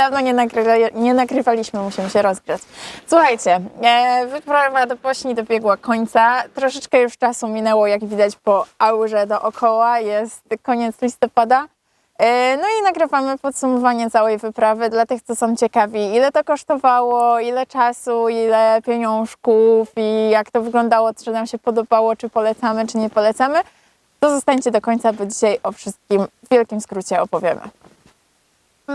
Dawno nie, nagrywa, nie nagrywaliśmy, musimy się rozgrzać. Słuchajcie, e, wyprawa do Bośni dobiegła końca. Troszeczkę już czasu minęło, jak widać po aurze dookoła. Jest koniec listopada. E, No i nagrywamy podsumowanie całej wyprawy dla tych, co są ciekawi, ile to kosztowało, ile czasu, ile pieniążków i jak to wyglądało, czy nam się podobało, czy polecamy, czy nie polecamy. To zostańcie do końca, bo dzisiaj o wszystkim w wielkim skrócie opowiemy.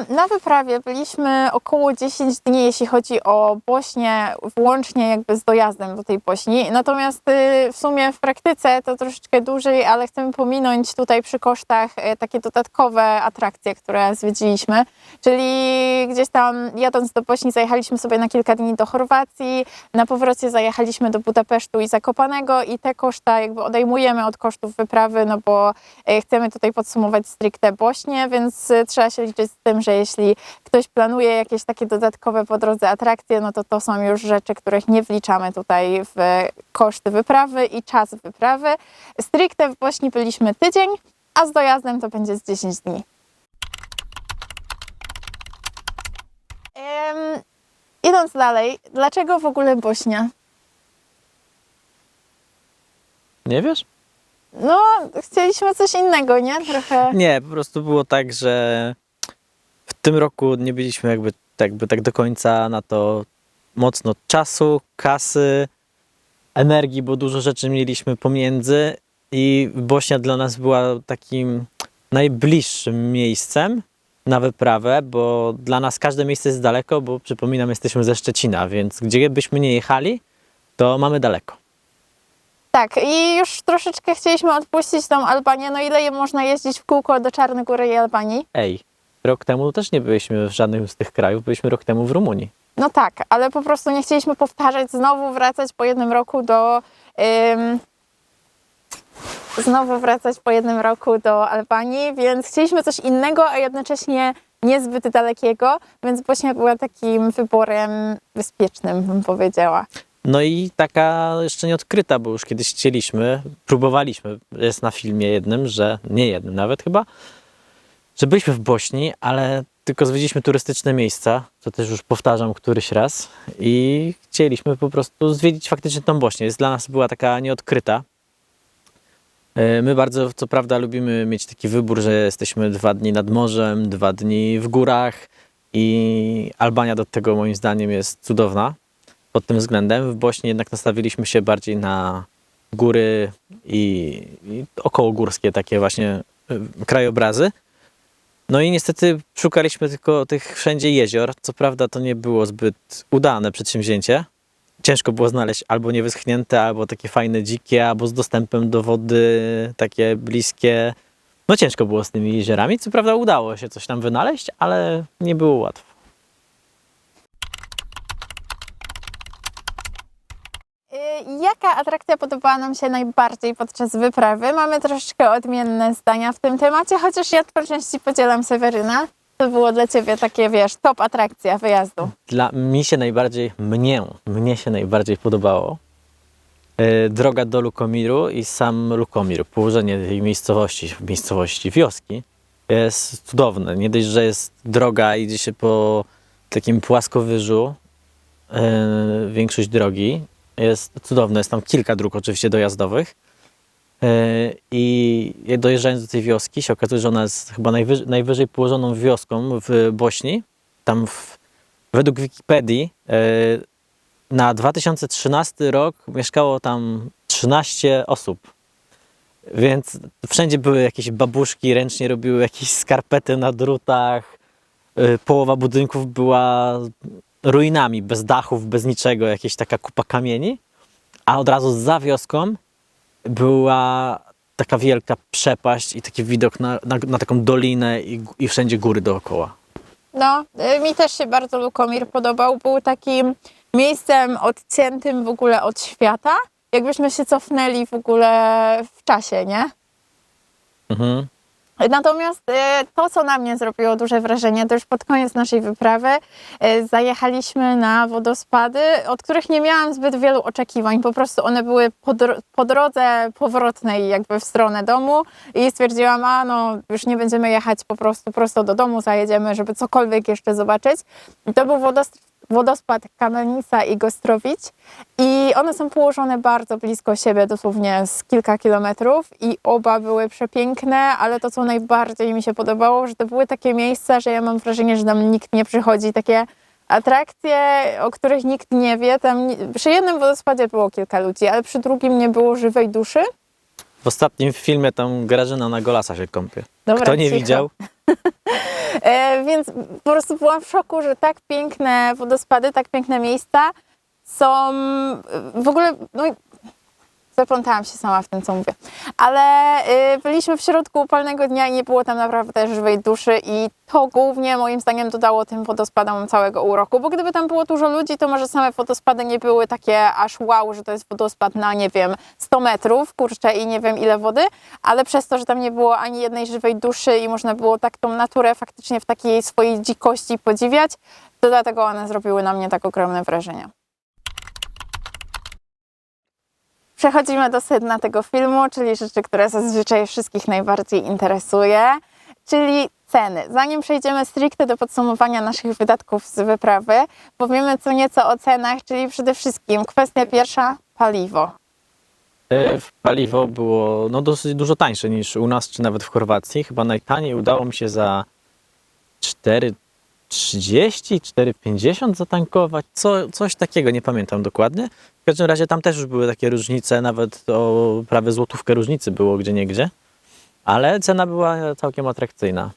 Na wyprawie byliśmy około 10 dni, jeśli chodzi o Bośnię, włącznie jakby z dojazdem do tej Bośni. Natomiast y, w sumie w praktyce to troszeczkę dłużej, ale chcemy pominąć tutaj przy kosztach y, takie dodatkowe atrakcje, które zwiedziliśmy. Czyli gdzieś tam jadąc do Bośni zajechaliśmy sobie na kilka dni do Chorwacji, na powrocie zajechaliśmy do Budapesztu i Zakopanego i te koszta jakby odejmujemy od kosztów wyprawy, no bo y, chcemy tutaj podsumować stricte Bośnię, więc trzeba się liczyć z tym, że jeśli ktoś planuje jakieś takie dodatkowe po drodze atrakcje, no to to są już rzeczy, których nie wliczamy tutaj w koszty wyprawy i czas wyprawy. Stricte w Bośni byliśmy tydzień, a z dojazdem to będzie z 10 dni. Em, idąc dalej, dlaczego w ogóle Bośnia? Nie wiesz? No, chcieliśmy coś innego, nie? Trochę. Nie, po prostu było tak, że w tym roku nie byliśmy jakby, jakby tak do końca na to mocno czasu, kasy, energii, bo dużo rzeczy mieliśmy pomiędzy i Bośnia dla nas była takim najbliższym miejscem na wyprawę, bo dla nas każde miejsce jest daleko, bo przypominam, jesteśmy ze Szczecina, więc gdzie byśmy nie jechali, to mamy daleko. Tak, i już troszeczkę chcieliśmy odpuścić tą Albanię. No ile je można jeździć w kółko do Czarnogóry i Albanii? Ej, rok temu też nie byliśmy w żadnym z tych krajów, byliśmy rok temu w Rumunii. No tak, ale po prostu nie chcieliśmy powtarzać, znowu wracać po jednym roku do. Ym, znowu wracać po jednym roku do Albanii, więc chcieliśmy coś innego, a jednocześnie niezbyt dalekiego, więc Bośnia była takim wyborem bezpiecznym, bym powiedziała. No i taka jeszcze nieodkryta, bo już kiedyś chcieliśmy, próbowaliśmy, jest na filmie jednym, że nie jednym nawet chyba, że byliśmy w Bośni, ale tylko zwiedziliśmy turystyczne miejsca, to też już powtarzam któryś raz i chcieliśmy po prostu zwiedzić faktycznie tą Bośnię. Jest dla nas była taka nieodkryta. E, My bardzo, co prawda, lubimy mieć taki wybór, że jesteśmy dwa dni nad morzem, dwa dni w górach i Albania do tego moim zdaniem jest cudowna pod tym względem. W Bośni jednak nastawiliśmy się bardziej na góry i, i okołogórskie takie właśnie y, krajobrazy. No i niestety szukaliśmy tylko tych wszędzie jezior. Co prawda to nie było zbyt udane przedsięwzięcie. Ciężko było znaleźć albo niewyschnięte, albo takie fajne dzikie, albo z dostępem do wody takie bliskie. No ciężko było z tymi jeziorami. Co prawda udało się coś tam wynaleźć, ale nie było łatwo. Jaka atrakcja podobała nam się najbardziej podczas wyprawy? Mamy troszeczkę odmienne zdania w tym temacie, chociaż ja po części podzielam Seweryna. To było dla Ciebie takie, wiesz, top atrakcja wyjazdu. Dla mi się najbardziej, mnie, mnie się najbardziej podobało e, droga do Lukomiru i sam Lukomir, położenie tej miejscowości, miejscowości, wioski jest cudowne. Nie dość, że jest droga, idzie się po takim płaskowyżu, większość drogi jest cudowne. Jest tam kilka dróg oczywiście dojazdowych. E, I dojeżdżając do tej wioski się okazuje, że ona jest chyba najwyżej, najwyżej położoną wioską w Bośni. Tam w, według Wikipedii e, na 2013 rok mieszkało tam 13 osób. Więc wszędzie były jakieś babuszki, ręcznie robiły jakieś skarpety na drutach. E, Połowa budynków była ruinami, bez dachów, bez niczego, jakieś taka kupa kamieni. A od razu za wioską była taka wielka przepaść i taki widok na, na, na taką dolinę i, i wszędzie góry dookoła. No, y, mi też się bardzo Lukomir podobał. Był takim miejscem odciętym w ogóle od świata. Jakbyśmy się cofnęli w ogóle w czasie, nie? Mhm. Natomiast e, to, co na mnie zrobiło duże wrażenie, to już pod koniec naszej wyprawy e, zajechaliśmy na wodospady, od których nie miałam zbyt wielu oczekiwań. Po prostu one były po, dro- po drodze powrotnej jakby w stronę domu i stwierdziłam, a no już nie będziemy jechać po prostu prosto do domu, zajedziemy, żeby cokolwiek jeszcze zobaczyć. I to był wodospad wodospad Kamelnica i Gostrowicz i one są położone bardzo blisko siebie, dosłownie z kilka kilometrów i oba były przepiękne, ale to, co najbardziej mi się podobało, że to były takie miejsca, że ja mam wrażenie, że tam nikt nie przychodzi, takie atrakcje, o których nikt nie wie. Tam przy jednym wodospadzie było kilka ludzi, ale przy drugim nie było żywej duszy. W ostatnim filmie tam Grażyna na Golasa się kąpie. Dobra, Kto nie cicho. widział, więc po prostu byłam w szoku, że tak piękne wodospady, tak piękne miejsca są e, w ogóle. No, zaplątałam się sama w tym, co mówię. Ale e, byliśmy w środku upalnego dnia i nie było tam naprawdę żywej duszy, i to głównie moim zdaniem dodało tym wodospadom całego uroku. Bo gdyby tam było dużo ludzi, to może same wodospady nie były takie aż wow, że to jest wodospad na nie wiem 100 metrów, kurczę, i nie wiem ile wody, ale przez to, że tam nie było ani jednej żywej duszy i można było tak tą naturę faktycznie w takiej swojej dzikości podziwiać, to dlatego one zrobiły na mnie tak ogromne wrażenie. Przechodzimy do sedna tego filmu, czyli rzeczy, które zazwyczaj wszystkich najbardziej interesuje, czyli ceny. Zanim przejdziemy stricte do podsumowania naszych wydatków z wyprawy, powiemy co nieco o cenach, czyli przede wszystkim kwestia pierwsza, paliwo. e, paliwo było no, dosyć dużo tańsze niż u nas, czy nawet w Chorwacji. Chyba najtaniej udało mi się za 4,30, 4,50 zatankować. Co, coś takiego, nie pamiętam dokładnie. W każdym razie tam też już były takie różnice, nawet o prawie złotówkę różnicy było gdzie niegdzie. Ale cena była całkiem atrakcyjna.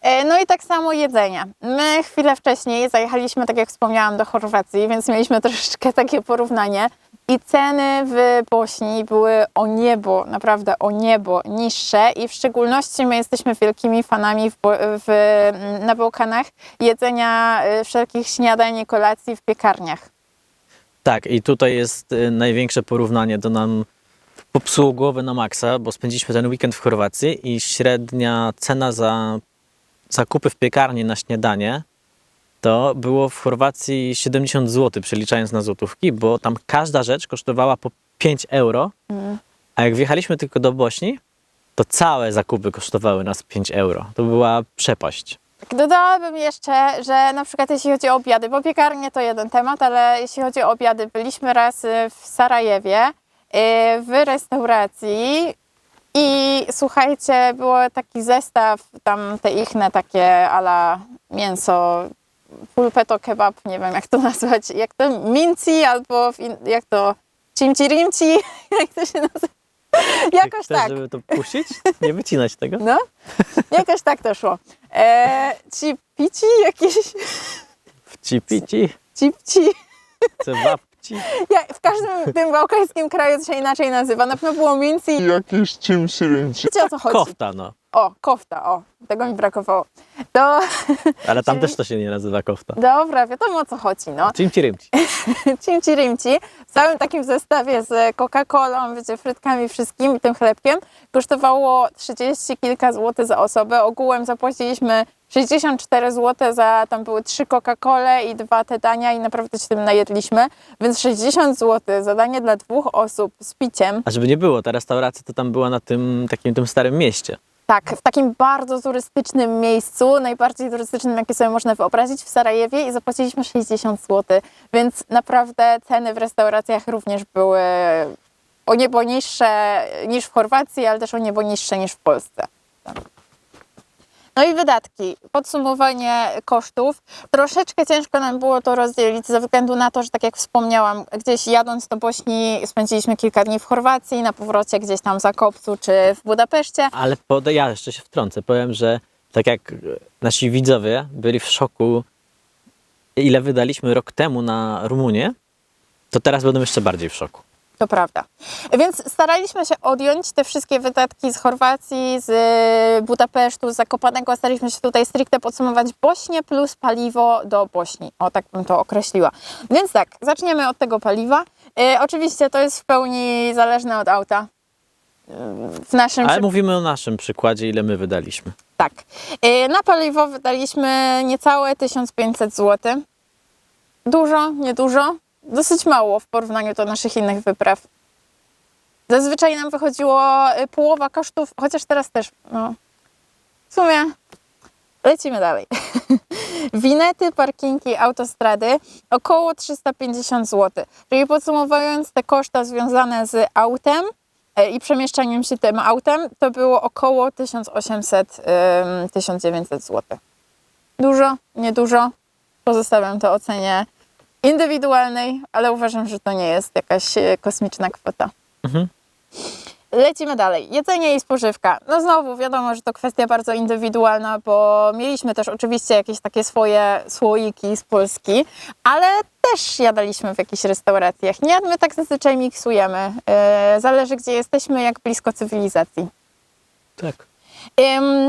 E, No i tak samo jedzenie. My chwilę wcześniej zajechaliśmy, tak jak wspomniałam, do Chorwacji, więc mieliśmy troszeczkę takie porównanie. I ceny w Bośni były o niebo, naprawdę o niebo niższe i w szczególności my jesteśmy wielkimi fanami w, w, na Bałkanach jedzenia e, wszelkich śniadań i kolacji w piekarniach. Tak, i tutaj jest y, największe porównanie do nam popsuło głowę na maksa, bo spędziliśmy ten weekend w Chorwacji i średnia cena za zakupy w piekarni na śniadanie to było w Chorwacji 70 zł, przeliczając na złotówki, bo tam każda rzecz kosztowała po 5 euro, a jak wjechaliśmy tylko do Bośni, to całe zakupy kosztowały nas 5 euro. To była przepaść. Tak, Dodałabym jeszcze, że na przykład jeśli chodzi o obiady, bo piekarnie to jeden temat, ale jeśli chodzi o obiady, byliśmy raz w Sarajewie y, w restauracji i słuchajcie, było taki zestaw, tam te ichne takie ala mięso, pulpeto kebab, nie wiem jak to nazwać, jak to minci albo w in, jak to cimci rimci, jak to się nazywa. Jakoś Chcesz, tak. żeby to puścić? Nie wycinać tego? No, jakoś tak to szło. E, ci pici jakieś, Wcipici, cipci. cebabci. Ja, w każdym tym bałkańskim kraju to się inaczej nazywa. Na pewno było minci. Jakieś czymś ręczy. Wiecie o co chodzi? Kofta, no. O, kofta, o, tego mi brakowało. To, Ale tam Czyli- też to się nie nazywa kofta. dobra, wiadomo o co chodzi, no. Cimci rymci. Cimci rimci w całym takim zestawie z Coca-Colą, wiecie, frytkami, wszystkim i tym chlebkiem kosztowało 30 kilka złotych za osobę. Ogółem zapłaciliśmy 64 zł za, tam były trzy Coca-Cole i dwa te dania i naprawdę się tym najedliśmy. Więc 60 zł za danie dla dwóch osób z piciem. A żeby nie było, ta restauracja to tam była na tym takim tym starym mieście. Tak, w takim bardzo turystycznym miejscu, najbardziej turystycznym, jakie sobie można wyobrazić, w Sarajewie i zapłaciliśmy 60 zł, więc naprawdę ceny w restauracjach również były o niebo niższe niż w Chorwacji, ale też o niebo niższe niż w Polsce. No i wydatki. Podsumowanie kosztów. Troszeczkę ciężko nam było to rozdzielić ze względu na to, że tak jak wspomniałam, gdzieś jadąc do Bośni spędziliśmy kilka dni w Chorwacji, na powrocie gdzieś tam w Zakopcu czy w Budapeszcie. Ale pod, ja jeszcze się wtrącę. Powiem, że tak jak nasi widzowie byli w szoku, ile wydaliśmy rok temu na Rumunię, to teraz będą jeszcze bardziej w szoku. To prawda. Więc staraliśmy się odjąć te wszystkie wydatki z Chorwacji, z Budapesztu, z Zakopanego. Staraliśmy się tutaj stricte podsumować Bośnię plus paliwo do Bośni. O, tak bym to określiła. Więc tak, zaczniemy od tego paliwa. E, oczywiście to jest w pełni zależne od auta. w naszym Ale przypadku mówimy o naszym przykładzie, ile my wydaliśmy. tak. Y, Na paliwo wydaliśmy niecałe 1500 zł. Dużo, niedużo? Dosyć mało w porównaniu do naszych innych wypraw. Zazwyczaj nam wychodziło y, połowa kosztów, chociaż teraz też, no. W sumie lecimy dalej. Winety, parkingi, autostrady około 350 zł. Czyli podsumowując te koszta związane z autem e, i przemieszczaniem się tym autem, to było około 1800-1900 zł. Dużo, niedużo. Pozostawiam to ocenie indywidualnej, ale uważam, że to nie jest jakaś e, kosmiczna kwota. Mhm. Lecimy dalej. Jedzenie i spożywka. No znowu wiadomo, że to kwestia bardzo indywidualna, bo mieliśmy też oczywiście jakieś takie swoje słoiki z Polski, ale też jadaliśmy w jakichś restauracjach. Nie, my tak zazwyczaj miksujemy. Yy, zależy gdzie jesteśmy, jak blisko cywilizacji. Tak.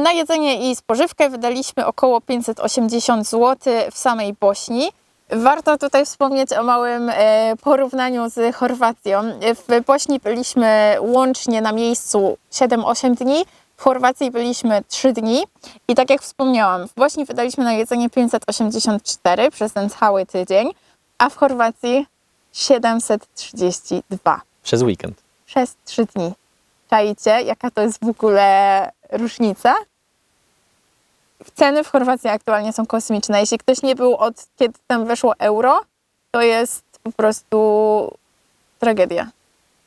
Na jedzenie i spożywkę wydaliśmy około 580 zł w samej Bośni. Warto tutaj wspomnieć o małym e, porównaniu z Chorwacją. W Bośni byliśmy łącznie na miejscu 7-8 dni, w Chorwacji byliśmy 3 dni. I tak jak wspomniałam, w Bośni wydaliśmy na jedzenie 584 przez ten cały tydzień, a w Chorwacji 732 Przez weekend. przez 3 dni. Czajcie, jaka to jest w ogóle różnica? Ceny w Chorwacji aktualnie są kosmiczne. Jeśli ktoś nie był od kiedy tam weszło euro, to jest po prostu tragedia.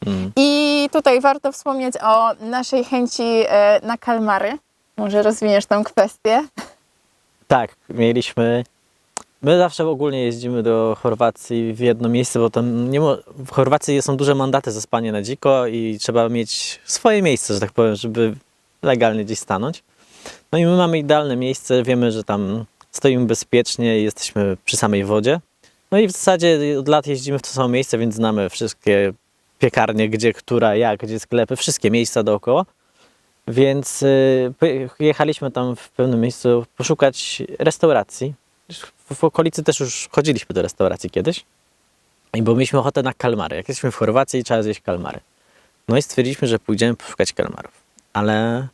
Mm. I tutaj warto wspomnieć o naszej chęci e, na kalmary. Może rozwiniesz tą kwestię? Tak, mieliśmy. My zawsze ogólnie jeździmy do Chorwacji w jedno miejsce, bo tam nie mo... w Chorwacji są duże mandaty za spanie na dziko i trzeba mieć swoje miejsce, że tak powiem, żeby legalnie gdzieś stanąć. No i my mamy idealne miejsce, wiemy, że tam stoimy bezpiecznie jesteśmy przy samej wodzie. No i w zasadzie od lat jeździmy w to samo miejsce, więc znamy wszystkie piekarnie, gdzie, która, jak, gdzie sklepy, wszystkie miejsca dookoła. Więc y, jechaliśmy tam w pewnym miejscu poszukać restauracji. W, okolicy też już chodziliśmy do restauracji kiedyś. Bo mieliśmy ochotę na kalmary. Jak jesteśmy w Chorwacji, trzeba zjeść kalmary. No i stwierdziliśmy, że pójdziemy poszukać kalmarów. Ale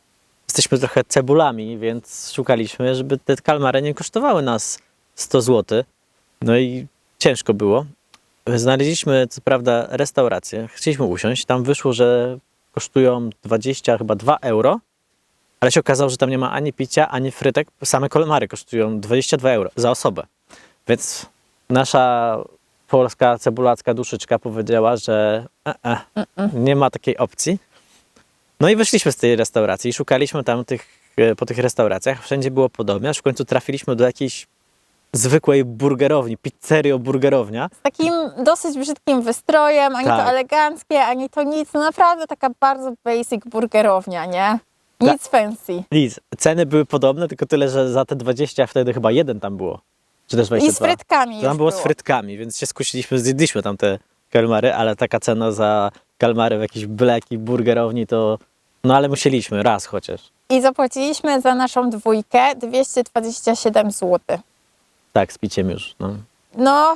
jesteśmy trochę cebulami, więc szukaliśmy, żeby te kalmary nie kosztowały nas 100 zł. No i ciężko było. Znaleźliśmy, co prawda, restaurację. Chcieliśmy usiąść. Tam wyszło, że kosztują 20, chyba 2 euro. Ale się okazało, że tam nie ma ani picia, ani frytek. Same kalmary kosztują 22 euro za osobę. Więc nasza polska cebulacka duszyczka powiedziała, że e, e, nie ma takiej opcji. No i wyszliśmy z tej restauracji i szukaliśmy tam tych, e, po tych restauracjach. Wszędzie było podobnie, aż w końcu trafiliśmy do jakiejś zwykłej burgerowni, pizzerio burgerownia. Z takim dosyć brzydkim wystrojem, ani to Tak. eleganckie, ani to nic. No naprawdę taka bardzo basic burgerownia, nie? Nic fancy. Nic. Ceny były podobne, tylko tyle, że za te 20 wtedy chyba jeden tam było. Czy też 22. I z frytkami To tam już było z frytkami, więc się skusiliśmy, zjedliśmy tam te kalmary, ale taka cena za kalmary w jakiejś bleki burgerowni to... No ale musieliśmy, raz chociaż. I zapłaciliśmy za naszą dwójkę 227 zł. Tak, z piciem już. No. No,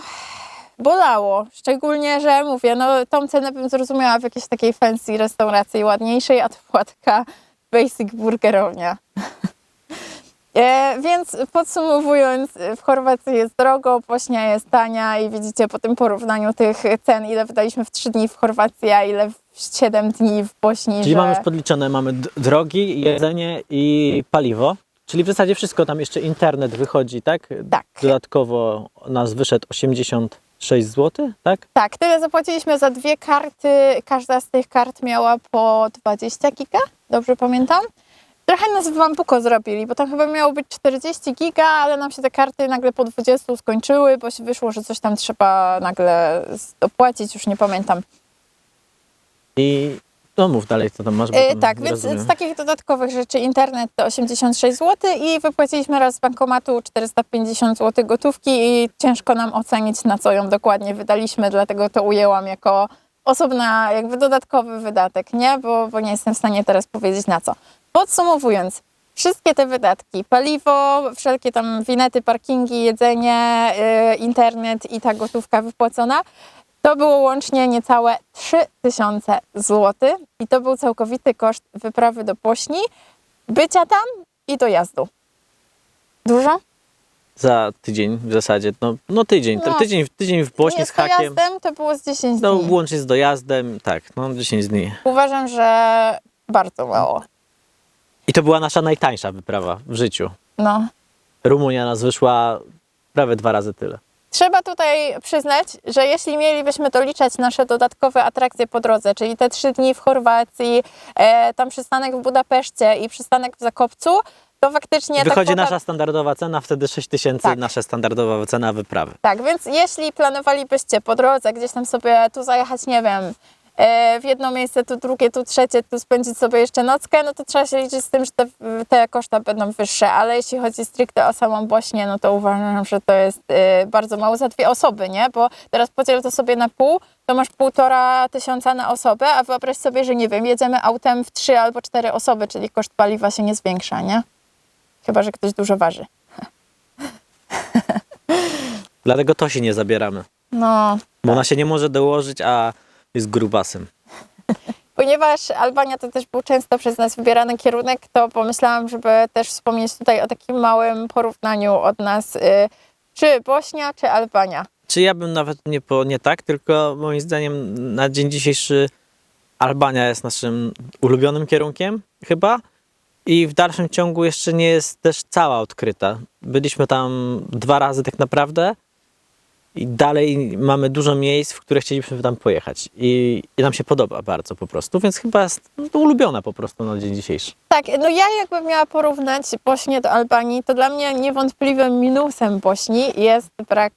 bolało. Szczególnie, że mówię, no tą cenę bym zrozumiała w jakiejś takiej fancy restauracji ładniejszej, a to była taka basic burgerownia. E, więc podsumowując, w Chorwacji jest drogo, Bośnia jest tania i widzicie po tym porównaniu tych cen, ile wydaliśmy w 3 dni w Chorwacji, a ile w 7 dni w Bośni, Czyli że... mamy już podliczone, mamy drogi, jedzenie i paliwo. Czyli w zasadzie wszystko, tam jeszcze internet wychodzi, tak? Tak. Dodatkowo nas wyszedł 86 zł, tak? Tak, tyle zapłaciliśmy za dwie karty. Każda z tych kart miała po 20 giga, dobrze pamiętam. Trochę nas w Wampuko zrobili, bo tam chyba miało być 40 giga, ale nam się te karty nagle po 20 skończyły, bo się wyszło, że coś tam trzeba nagle dopłacić, już nie pamiętam. I no mów dalej, co tam masz. bo E, tam tak, więc rozumiem. z takich dodatkowych rzeczy internet to 86 zł i wypłaciliśmy raz z bankomatu 450 zł gotówki i ciężko nam ocenić na co ją dokładnie wydaliśmy, dlatego to ujęłam jako osobna, jakby dodatkowy wydatek, nie? Bo, bo nie jestem w stanie teraz powiedzieć na co. Podsumowując, wszystkie te wydatki, paliwo, wszelkie tam winety, parkingi, jedzenie, yy, internet i ta gotówka wypłacona, To było łącznie niecałe 3000 zł i to był całkowity koszt wyprawy do Bośni, bycia tam i dojazdu. Dużo? Za tydzień w zasadzie. No, no tydzień. No. Tydzień, tydzień w Bośni z hakiem. dojazdem to było z 10 No dni. łącznie z dojazdem, tak, no 10 dni. Uważam, że bardzo mało. I to była nasza najtańsza wyprawa w życiu. No. Rumunia nas wyszła prawie dwa razy tyle. Trzeba tutaj przyznać, że jeśli mielibyśmy doliczać nasze dodatkowe atrakcje po drodze, czyli te trzy dni w Chorwacji, e, tam przystanek w Budapeszcie i przystanek w Zakopcu, to faktycznie ta Wychodzi nasza standardowa cena, wtedy 6 tysięcy, Tak. nasza standardowa cena wyprawy. Tak, więc jeśli planowalibyście po drodze gdzieś tam sobie tu zajechać, nie wiem, w jedno miejsce, tu drugie, tu trzecie, tu spędzić sobie jeszcze nockę, no to trzeba się liczyć z tym, że te, te koszta będą wyższe, ale jeśli chodzi stricte o samą Bośnię, no to uważam, że to jest e, bardzo mało za dwie osoby, nie? Bo teraz podziel to sobie na pół, to masz półtora tysiąca na osobę, a wyobraź sobie, że nie wiem, jedziemy autem w trzy albo cztery osoby, czyli koszt paliwa się nie zwiększa, nie? Chyba, że ktoś dużo waży. Dlatego to się nie zabieramy. No, Bo ona się nie może dołożyć, a jest grubasem. Ponieważ Albania to też był często przez nas wybierany kierunek, to pomyślałam, żeby też wspomnieć tutaj o takim małym porównaniu od nas, y, czy Bośnia, czy Albania. Czy ja bym nawet nie, po, nie tak, tylko moim zdaniem na dzień dzisiejszy Albania jest naszym ulubionym kierunkiem chyba i w dalszym ciągu jeszcze nie jest też cała odkryta. Byliśmy tam dwa razy tak naprawdę i dalej mamy dużo miejsc, w które chcielibyśmy tam pojechać i, i nam się podoba bardzo po prostu, więc chyba jest no, ulubiona po prostu na dzień dzisiejszy. Tak, no ja jakbym miała porównać Bośnię do Albanii, to dla mnie niewątpliwym minusem Bośni jest brak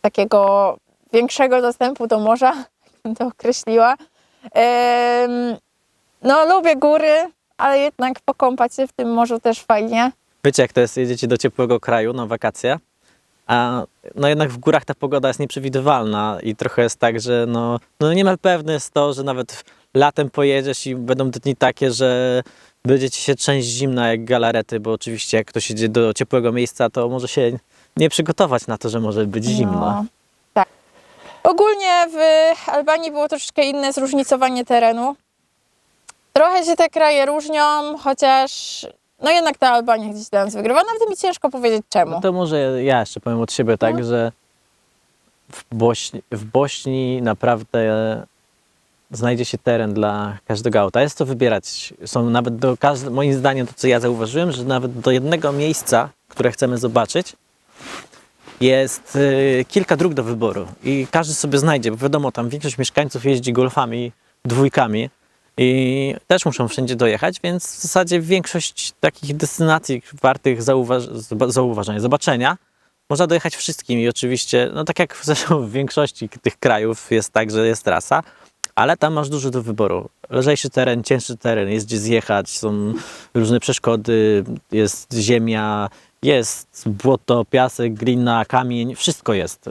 takiego większego dostępu do morza, jak bym to określiła. Ym, no lubię góry, ale jednak pokąpać się w tym morzu też fajnie. Wiecie, jak to jest, jedziecie do ciepłego kraju na wakacje, a no jednak w górach ta pogoda jest nieprzewidywalna i trochę jest tak, że no, no niemal pewne jest to, że nawet latem pojedziesz i będą dni takie, że będziecie się trzęść zimna jak galarety, bo oczywiście jak ktoś jedzie do ciepłego miejsca, to może się nie przygotować na to, że może być zimno. No, tak. Ogólnie w Albanii było troszeczkę inne zróżnicowanie terenu. Trochę się te kraje różnią, chociaż no jednak ta Albania gdzieś dla nas wygrywa. Nawet mi ciężko powiedzieć czemu. No to może ja jeszcze powiem od siebie tak, No. że w Bośni, w Bośni naprawdę znajdzie się teren dla każdego auta. Jest to wybierać. Są nawet do każde, moim zdaniem to co ja zauważyłem, że nawet do jednego miejsca, które chcemy zobaczyć, jest y, kilka dróg do wyboru i każdy sobie znajdzie, bo wiadomo, tam większość mieszkańców jeździ golfami, dwójkami i też muszą wszędzie dojechać, więc w zasadzie większość takich destynacji wartych zauważ- zauważenia, zobaczenia, można dojechać wszystkim i oczywiście, no tak jak zresztą w większości tych krajów jest tak, że jest trasa, ale tam masz dużo do wyboru. Lżejszy teren, cięższy teren, jest gdzie zjechać, są różne przeszkody, jest ziemia, jest błoto, piasek, glina, kamień, wszystko jest.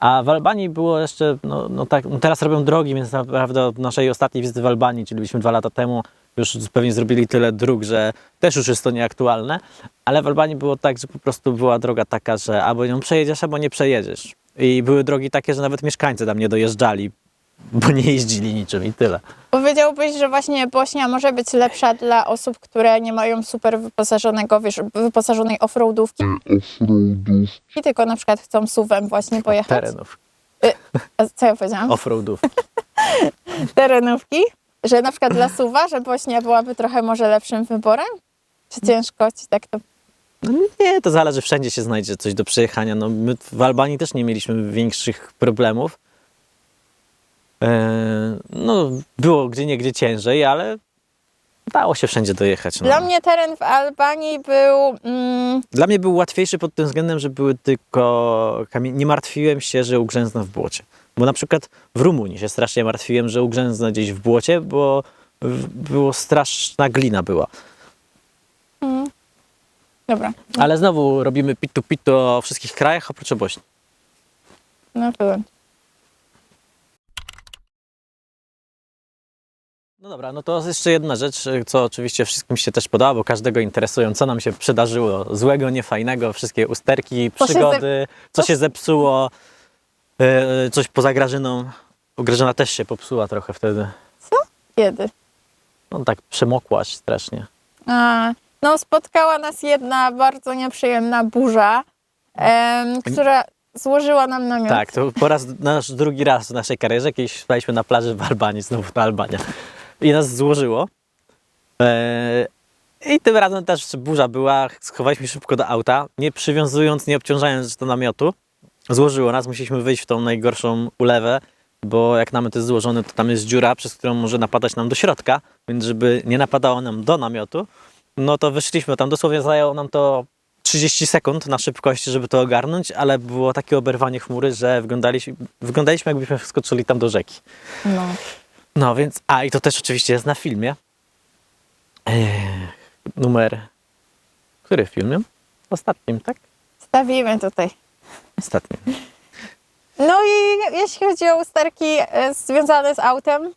A w Albanii było jeszcze, no, no tak, no teraz robią drogi, więc naprawdę od naszej ostatniej wizyty w Albanii, czyli byliśmy dwa lata temu, już pewnie zrobili tyle dróg, że też już jest to nieaktualne, ale w Albanii było tak, że po prostu była droga taka, że albo ją przejedziesz, albo nie przejedziesz. I były drogi takie, że nawet mieszkańcy tam nie dojeżdżali, bo nie jeździli niczym i tyle. Powiedziałbyś, że właśnie Bośnia może być lepsza dla osób, które nie mają super wyposażonego, wiesz, wyposażonej offroadówki, i tylko na przykład chcą suwem właśnie pojechać. Terenów, A Co ja powiedziałam? offroadów. Terenówki. Że na przykład dla suwa, że Bośnia byłaby trochę może lepszym wyborem? Czy ciężko ci tak to No nie, to zależy, wszędzie się znajdzie coś do przejechania. No, my w Albanii też nie mieliśmy większych problemów. E, no, było gdzie nie gdzie ciężej, ale dało się wszędzie dojechać. No. Dla mnie teren w Albanii był. Mm, Dla mnie był łatwiejszy pod tym względem, że były tylko kamienie. Nie martwiłem się, że ugrzęznę w błocie. Bo na przykład w Rumunii się strasznie martwiłem, że ugrzęznę gdzieś w błocie, bo było straszna glina była. dobra, Ale znowu robimy pitu-pitu o wszystkich krajach oprócz Bośni. no byłem. No dobra, no to jest jeszcze jedna rzecz, co oczywiście wszystkim się też podoba, bo każdego interesują, co nam się przydarzyło złego, niefajnego, wszystkie usterki, Co się przygody, co co- się zepsuło. E, coś poza Grażyną. Grażyna też się popsuła trochę wtedy. Kiedy? No tak przemokłaś strasznie. A, no, spotkała nas jedna bardzo nieprzyjemna burza, em, która złożyła nam namiot. Tak, to po raz, nasz drugi raz w naszej karierze. Kiedyś spaliśmy na plaży w Albanii, znowu na Albania. I nas złożyło. E, I tym razem też burza była. Schowaliśmy szybko do auta, nie przywiązując, nie obciążając do namiotu. Złożyło nas, musieliśmy wyjść w tą najgorszą ulewę, bo jak namiot jest złożony, to tam jest dziura, przez którą może napadać nam do środka, więc żeby nie napadało nam do namiotu, no to wyszliśmy. Tam dosłownie zajęło nam to 30 sekund na szybkości, żeby to ogarnąć, ale było takie oberwanie chmury, że wyglądaliśmy, wyglądaliśmy jakbyśmy wskoczyli tam do rzeki. No. No więc, a i to też oczywiście jest na filmie. Eee, numer. Który film? Ostatnim, tak? Stawimy tutaj. Ostatnim. No i jeśli chodzi o usterki e, związane z autem,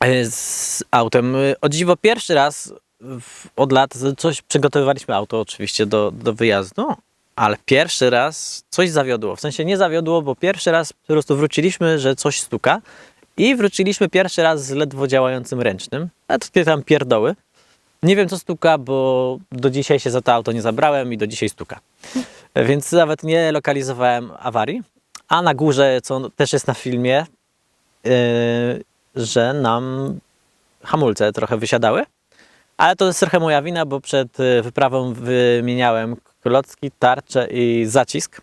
E, Z autem. E, O dziwo, pierwszy raz w- od lat z- coś przygotowywaliśmy auto oczywiście do, do wyjazdu, ale pierwszy raz coś zawiodło. W sensie nie zawiodło, bo pierwszy raz po prostu wróciliśmy, że coś stuka i wróciliśmy pierwszy raz z ledwo działającym ręcznym. A takie tam pierdoły. Nie wiem co stuka, bo do dzisiaj się za to auto nie zabrałem i do dzisiaj stuka. E, Więc nawet nie lokalizowałem awarii. A na górze, co też jest na filmie, yy, że nam hamulce trochę wysiadały. Ale to jest trochę moja wina, bo przed y, wyprawą wymieniałem klocki, tarczę i zacisk.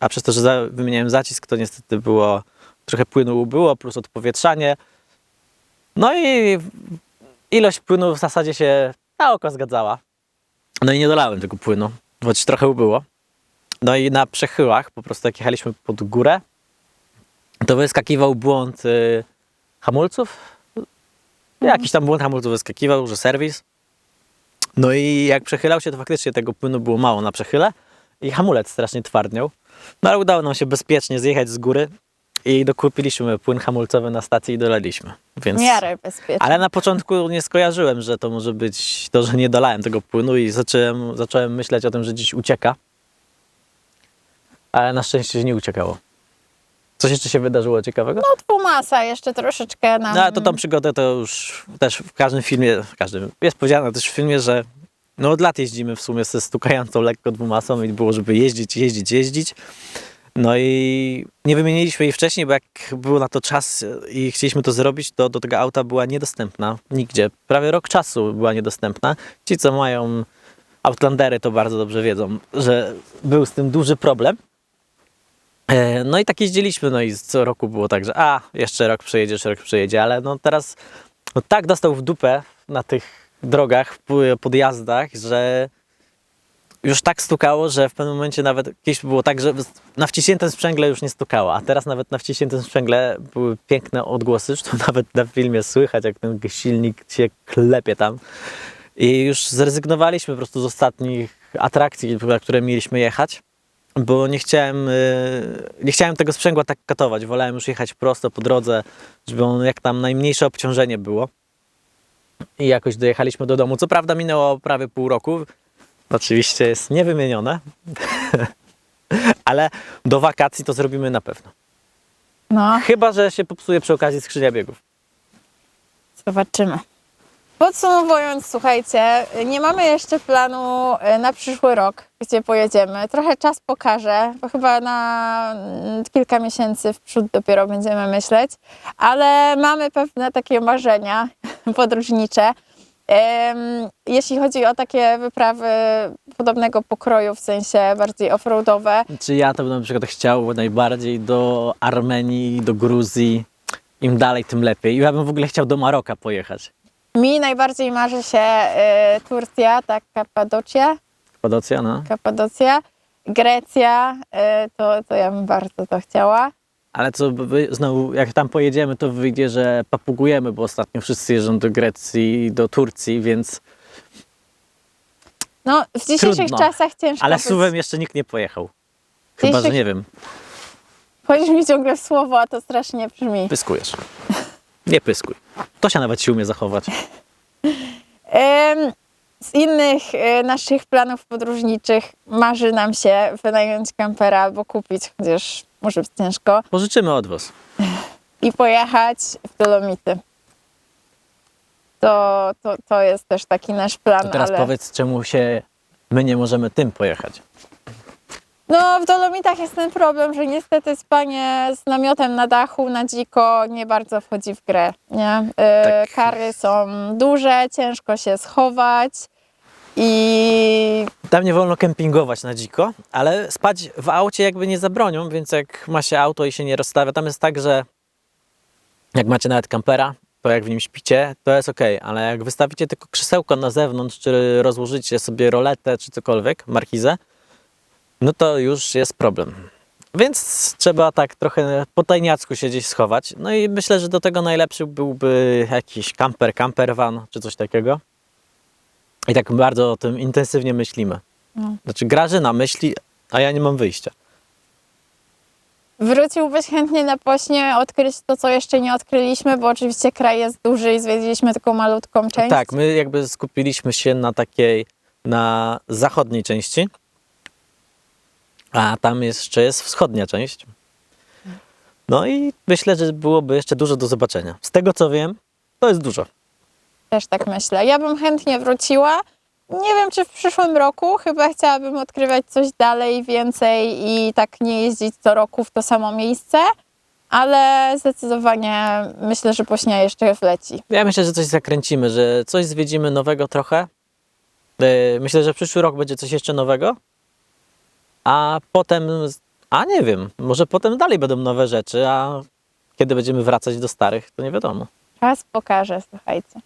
A przez to, że wymieniałem zacisk, to niestety było trochę płynu ubyło, plus odpowietrzanie. No i ilość płynu w zasadzie się na oko zgadzała. No i nie dolałem tego płynu, choć trochę ubyło. No i na przechyłach, po prostu jak jechaliśmy pod górę, to wyskakiwał błąd y, hamulców. Jakiś tam błąd hamulców wyskakiwał, że serwis. No i jak przechylał się, to faktycznie tego płynu było mało na przechyle i hamulec strasznie twardniał. No ale udało nam się bezpiecznie zjechać z góry i dokupiliśmy płyn hamulcowy na stacji i dolaliśmy. Więc... w miarę bezpiecznie. Ale na początku nie skojarzyłem, że to może być to, że nie dolałem tego płynu i zacząłem, zacząłem myśleć o tym, że gdzieś ucieka. Ale na szczęście się nie uciekało. Coś jeszcze się wydarzyło ciekawego? No, dwumasa jeszcze troszeczkę nam... No, ale to tą przygodę to już też w każdym filmie, w każdym, jest powiedziane też w filmie, że no od lat jeździmy w sumie ze stukającą lekko dwumasą i było, żeby jeździć, jeździć, jeździć. No i nie wymieniliśmy jej wcześniej, bo jak był na to czas i chcieliśmy to zrobić, to do tego auta była niedostępna nigdzie. Prawie rok czasu była niedostępna. Ci, co mają Outlandery, to bardzo dobrze wiedzą, że był z tym duży problem. E, No i tak jeździliśmy, no i co roku było tak, że a, jeszcze rok przejedziesz, rok przejedzie, ale no teraz no tak dostał w dupę na tych drogach, podjazdach, że już tak stukało, że w pewnym momencie nawet kiedyś było tak, że na wciśniętym sprzęgle już nie stukało, a teraz nawet na wciśniętym sprzęgle były piękne odgłosy, to nawet na filmie słychać, jak ten silnik się klepie tam. I już zrezygnowaliśmy po prostu z ostatnich atrakcji, na które mieliśmy jechać bo nie chciałem, y, nie chciałem tego sprzęgła tak katować. Wolałem już jechać prosto po drodze, żeby on jak tam najmniejsze obciążenie było. I jakoś dojechaliśmy do domu. Co prawda minęło prawie pół roku. Oczywiście jest niewymienione, ale do wakacji to zrobimy na pewno. No, Chyba, że się popsuje przy okazji skrzynia biegów. zobaczymy. Podsumowując, słuchajcie, nie mamy jeszcze planu e, na przyszły rok, gdzie pojedziemy. Trochę czas pokaże, bo chyba na mm, kilka miesięcy w przód dopiero będziemy myśleć, ale mamy pewne takie marzenia podróżnicze. Jeśli chodzi o takie wyprawy podobnego pokroju, w sensie bardziej offroadowe, Czy ja to bym na przykład chciał najbardziej do Armenii, do Gruzji. Im dalej, tym lepiej. I ja bym w ogóle chciał do Maroka pojechać. mi najbardziej marzy się e, Turcja, tak, Kapadocja. Kapadocja, no. Kapadocja, Grecja, y, to, to ja bym bardzo to chciała. Ale co, wy, znowu, jak tam pojedziemy, to wyjdzie, że papugujemy, bo ostatnio wszyscy jeżdżą do Grecji i do Turcji, więc. No, w dzisiejszych Trudno. czasach ciężko Ale być. suwem jeszcze nikt nie pojechał. Chyba, że Jeśli- nie wiem, Wchodzisz mi ciągle w słowo, a to strasznie brzmi. pyskujesz. Nie pyskuj. To się nawet się umie zachować. Ym, z innych y, naszych planów podróżniczych marzy nam się wynająć kampera albo kupić, chociaż może być ciężko, Pożyczymy od was. i pojechać w Dolomity. To, to, to jest też taki nasz plan, To teraz ale... powiedz, czemu się my nie możemy tym pojechać. No, w Dolomitach jest ten problem, że niestety spanie z namiotem na dachu na dziko nie bardzo wchodzi w grę, nie? E, Tak. Kary są duże, ciężko się schować i Tam nie wolno kempingować na dziko, ale spać w aucie jakby nie zabronią, więc jak ma się auto i się nie rozstawia, tam jest tak, że jak macie nawet kampera, to jak w nim śpicie, to jest ok, ale jak wystawicie tylko krzesełko na zewnątrz, czy rozłożycie sobie roletę, czy cokolwiek, markizę, no to już jest problem. Więc trzeba tak trochę po tajniacku się gdzieś schować. No i myślę, że do tego najlepszy byłby jakiś camper, campervan, czy coś takiego. I tak bardzo o tym intensywnie myślimy. No. Znaczy Grażyna myśli, a ja nie mam wyjścia. wróciłbyś chętnie na pośnie odkryć to, co jeszcze nie odkryliśmy, bo oczywiście kraj jest duży i zwiedziliśmy tylko malutką część. Tak, my jakby skupiliśmy się na takiej, na zachodniej części, a tam jeszcze jest wschodnia część. No i myślę, że byłoby jeszcze dużo do zobaczenia. Z tego co wiem, to jest dużo. Też tak myślę. Ja bym chętnie wróciła. Nie wiem, czy w przyszłym roku. Chyba chciałabym odkrywać coś dalej, więcej i tak nie jeździć co roku w to samo miejsce. Ale zdecydowanie myślę, że Bośnia jeszcze wleci. Ja myślę, że coś zakręcimy, że coś zwiedzimy nowego trochę. Yy, Myślę, że przyszły rok będzie coś jeszcze nowego. A potem, a nie wiem, może potem dalej będą nowe rzeczy, a kiedy będziemy wracać do starych, to nie wiadomo. Czas pokaże, słuchajcie.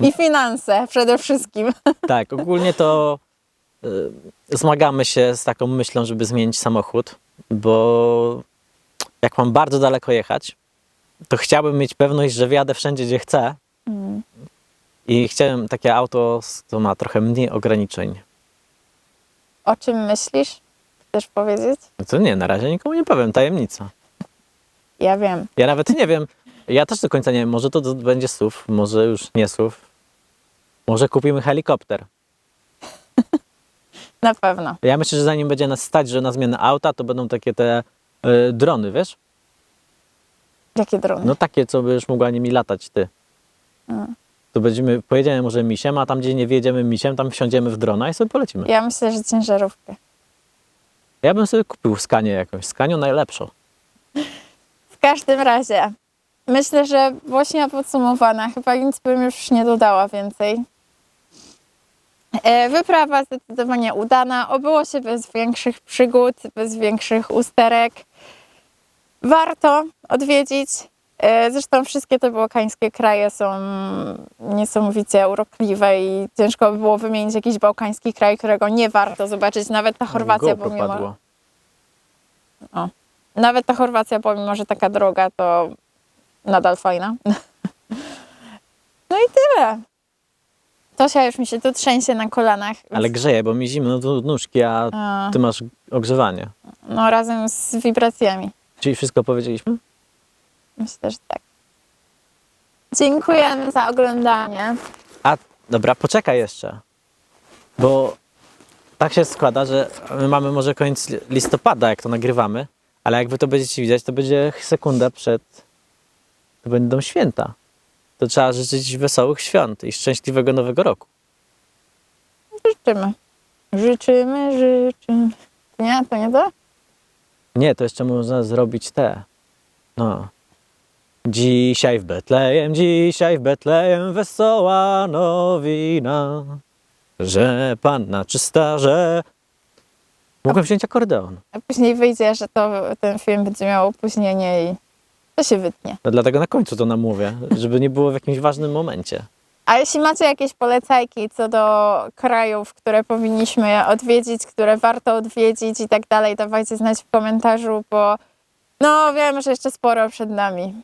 I finanse przede wszystkim. Tak, ogólnie to y, zmagamy się z taką myślą, żeby zmienić samochód, bo jak mam bardzo daleko jechać, to chciałbym mieć pewność, że wjadę wszędzie, gdzie chcę Mm. i chciałem takie auto, co ma trochę mniej ograniczeń. O czym myślisz? Chcesz powiedzieć? No to nie, na razie nikomu nie powiem, tajemnica. Ja wiem. Ja nawet nie wiem, ja też do końca nie wiem, może to będzie SUV, może już nie SUV, może kupimy helikopter. Na pewno. Ja myślę, że zanim będzie nas stać, że na zmianę auta, to będą takie te y, drony, wiesz? Jakie drony? No takie, co byś mogła nimi latać ty. Mm. To będziemy, pojedziemy może misiem, a tam gdzie nie wjedziemy misiem, tam wsiądziemy w drona i sobie polecimy. Ja myślę, że ciężarówkę. Ja bym sobie kupił skanię jakąś, skanią najlepszą. W każdym razie, myślę, że Bośnia podsumowana. Chyba nic bym już nie dodała więcej. E, Wyprawa zdecydowanie udana. Obyło się bez większych przygód, bez większych usterek. Warto odwiedzić. E, Zresztą wszystkie te bałkańskie kraje są niesamowicie urokliwe i ciężko by było wymienić jakiś bałkański kraj, którego nie warto zobaczyć. Nawet ta Chorwacja, GoPro pomimo, padło. nawet ta Chorwacja, pomimo że taka droga, to nadal fajna. No i tyle. Tosia już mi się tu trzęsie na kolanach. Ale grzeje, bo mi zimno do nóżki, a A, ty masz ogrzewanie. No razem z wibracjami. Czyli wszystko powiedzieliśmy? Myślę, że tak. Dziękujemy za oglądanie. A, dobra, poczekaj jeszcze. Bo tak się składa, że my mamy może koniec li- listopada, jak to nagrywamy, ale jak wy to będziecie widzieć, to będzie sekunda przed. To będą święta. To trzeba życzyć wesołych świąt i szczęśliwego nowego roku. Życzymy. Życzymy, życzymy. Nie, to nie to? Nie, to jeszcze można zrobić te. No. Dzisiaj w Betlejem, dzisiaj w Betlejem wesoła nowina, że panna czysta, że... Mogłem wziąć akordeon. A później wyjdzie, że to, ten film będzie miał opóźnienie i to się wytnie. No dlatego na końcu to namówię, żeby nie było w jakimś ważnym momencie. A jeśli macie jakieś polecajki co do krajów, które powinniśmy odwiedzić, które warto odwiedzić i tak dalej, dawajcie znać w komentarzu, bo no wiem, że jeszcze sporo przed nami.